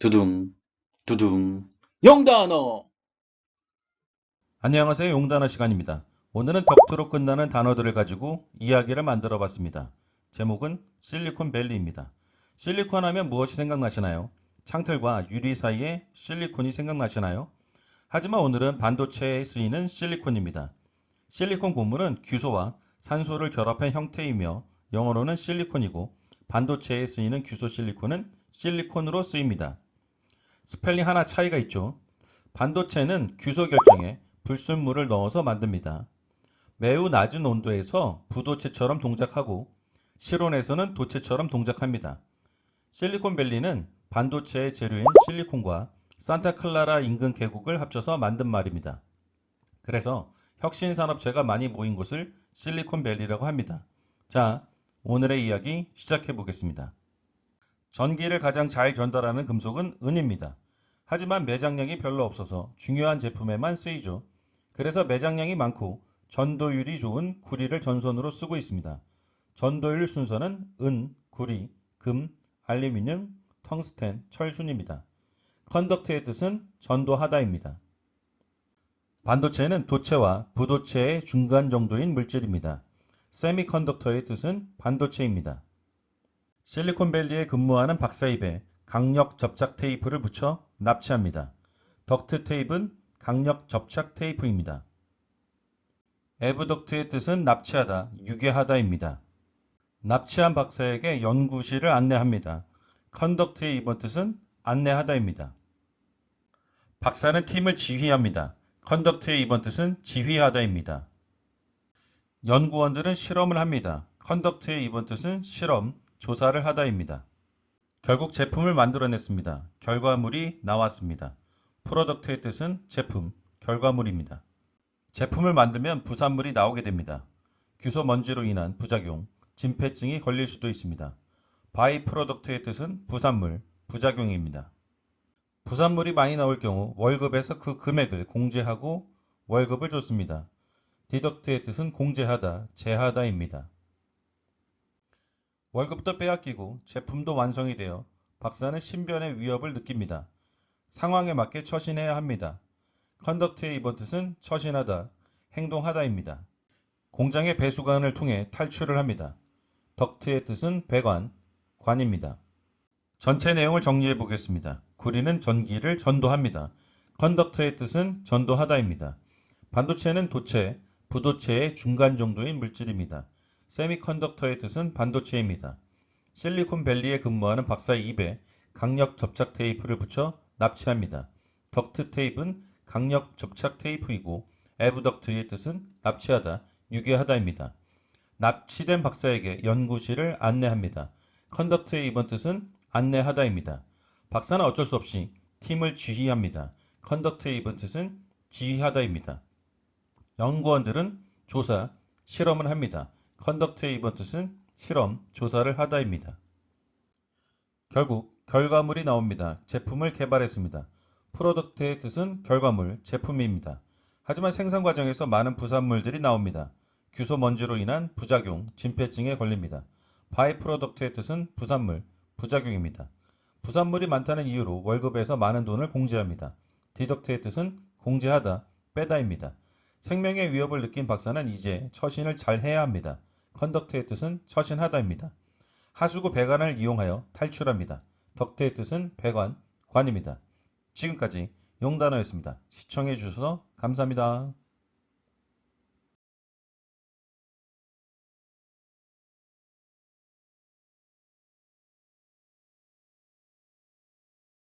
두둥, 두둥, 영단어! 안녕하세요. 용단어 시간입니다. 오늘은 덕투로 끝나는 단어들을 가지고 이야기를 만들어 봤습니다. 제목은 실리콘밸리입니다. 실리콘 하면 무엇이 생각나시나요? 창틀과 유리 사이에 실리콘이 생각나시나요? 하지만 오늘은 반도체에 쓰이는 실리콘입니다. 실리콘 고무는 규소와 산소를 결합한 형태이며 영어로는 실리콘이고 반도체에 쓰이는 규소 실리콘은 실리콘으로 쓰입니다. 스펠링 하나 차이가 있죠. 반도체는 규소 결정에 불순물을 넣어서 만듭니다. 매우 낮은 온도에서 부도체처럼 동작하고 실온에서는 도체처럼 동작합니다. 실리콘밸리는 반도체의 재료인 실리콘과 산타클라라 인근 계곡을 합쳐서 만든 말입니다. 그래서 혁신 산업체가 많이 모인 곳을 실리콘밸리라고 합니다. 자, 오늘의 이야기 시작해 보겠습니다. 전기를 가장 잘 전달하는 금속은 은입니다. 하지만 매장량이 별로 없어서 중요한 제품에만 쓰이죠. 그래서 매장량이 많고 전도율이 좋은 구리를 전선으로 쓰고 있습니다. 전도율 순서는 은, 구리, 금, 알루미늄, 텅스텐, 철순입니다. 컨덕트의 뜻은 전도하다입니다. 반도체는 도체와 부도체의 중간 정도인 물질입니다. 세미컨덕터의 뜻은 반도체입니다. 실리콘밸리에 근무하는 박사입에 강력 접착 테이프를 붙여 납치합니다. 덕트 테이프는 강력 접착 테이프입니다. 에브덕트의 뜻은 납치하다, 유괴하다입니다. 납치한 박사에게 연구실을 안내합니다. 컨덕트의 이번 뜻은 안내하다입니다. 박사는 팀을 지휘합니다. 컨덕트의 이번 뜻은 지휘하다입니다. 연구원들은 실험을 합니다. 컨덕트의 이번 뜻은 실험, 조사를 하다입니다. 결국 제품을 만들어냈습니다. 결과물이 나왔습니다. 프로덕트의 뜻은 제품, 결과물입니다. 제품을 만들면 부산물이 나오게 됩니다. 규소 먼지로 인한 부작용, 진폐증이 걸릴 수도 있습니다. 바이 프로덕트의 뜻은 부산물, 부작용입니다. 부산물이 많이 나올 경우 월급에서 그 금액을 공제하고 월급을 줬습니다. 디덕트의 뜻은 공제하다, 제하다입니다. 월급도 빼앗기고 제품도 완성이 되어 박사는 신변의 위협을 느낍니다. 상황에 맞게 처신해야 합니다. 컨덕트의 이번 뜻은 처신하다, 행동하다입니다. 공장의 배수관을 통해 탈출을 합니다. 덕트의 뜻은 배관, 관입니다. 전체 내용을 정리해 보겠습니다. 구리는 전기를 전도합니다. 컨덕터의 뜻은 전도하다입니다. 반도체는 도체, 부도체의 중간 정도인 물질입니다. 세미컨덕터의 뜻은 반도체입니다. 실리콘밸리에 근무하는 박사의 입에 강력 접착 테이프를 붙여 납치합니다. 덕트 테이프는 강력 접착 테이프이고 에브덕트의 뜻은 납치하다, 유괴하다입니다. 납치된 박사에게 연구실을 안내합니다. 컨덕트의 이번 뜻은 안내하다입니다. 박사는 어쩔 수 없이 팀을 지휘합니다. 컨덕트의 이번 뜻은 지휘하다입니다. 연구원들은 조사, 실험을 합니다. 컨덕트의 이번 뜻은 실험, 조사를 하다입니다. 결국 결과물이 나옵니다. 제품을 개발했습니다. 프로덕트의 뜻은 결과물, 제품입니다. 하지만 생산 과정에서 많은 부산물들이 나옵니다. 규소 먼지로 인한 부작용, 진폐증에 걸립니다. 바이 프로덕트의 뜻은 부산물, 부작용입니다. 부산물이 많다는 이유로 월급에서 많은 돈을 공제합니다. 디덕트의 뜻은 공제하다, 빼다입니다. 생명의 위협을 느낀 박사는 이제 처신을 잘 해야 합니다. 컨덕트의 뜻은 처신하다입니다. 하수구 배관을 이용하여 탈출합니다. 덕트의 뜻은 배관, 관입니다. 지금까지 용단어였습니다. 시청해 주셔서 감사합니다.